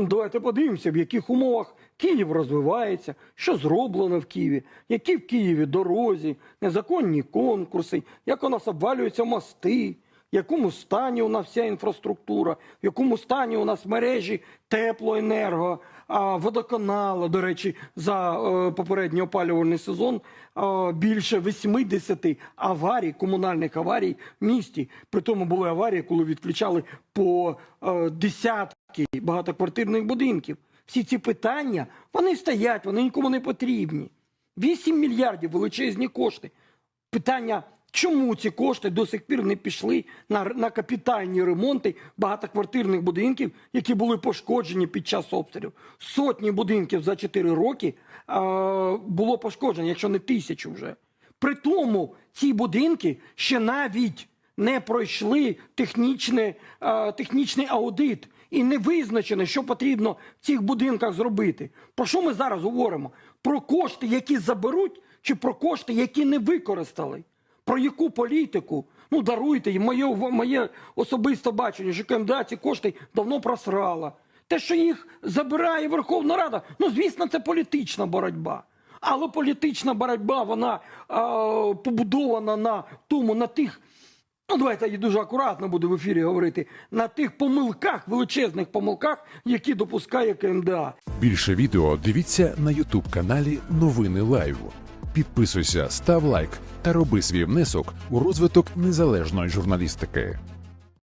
Ну, давайте подивимося, в яких умовах Київ розвивається, що зроблено в Києві, які в Києві дорозі, незаконні конкурси, як у нас обвалюються мости, в якому стані у нас вся інфраструктура, в якому стані у нас мережі теплоенерго, а, водоканали. До речі, за е, попередній опалювальний сезон більше 80 аварій, комунальних аварій в місті. При тому були аварії, коли відключали по е, десятки багатоквартирних будинків. Всі ці питання вони стоять, вони нікому не потрібні. 8 мільярдів величезні кошти. Питання, чому ці кошти до сих пір не пішли на, на капітальні ремонти багатоквартирних будинків, які були пошкоджені під час обстрілів. Сотні будинків за 4 роки е, було пошкоджено, якщо не тисячу вже. При тому ці будинки ще навіть не пройшли технічне, е, технічний аудит і не визначено, що потрібно в цих будинках зробити. Про що ми зараз говоримо? Про кошти, які заберуть, чи про кошти, які не використали? Про яку політику? Ну, даруйте, моє, моє особисте бачення, що КМДА ці кошти давно просрала. Те, що їх забирає Верховна Рада, ну, звісно, це політична боротьба. Але політична боротьба, вона е, побудована на тому, на тих Ну, давайте я дуже акуратно буду в ефірі говорити на тих помилках, величезних помилках, які допускає КМДА. Більше відео дивіться на Ютуб каналі Новини Лайв. Підписуйся, став лайк та роби свій внесок у розвиток незалежної журналістики.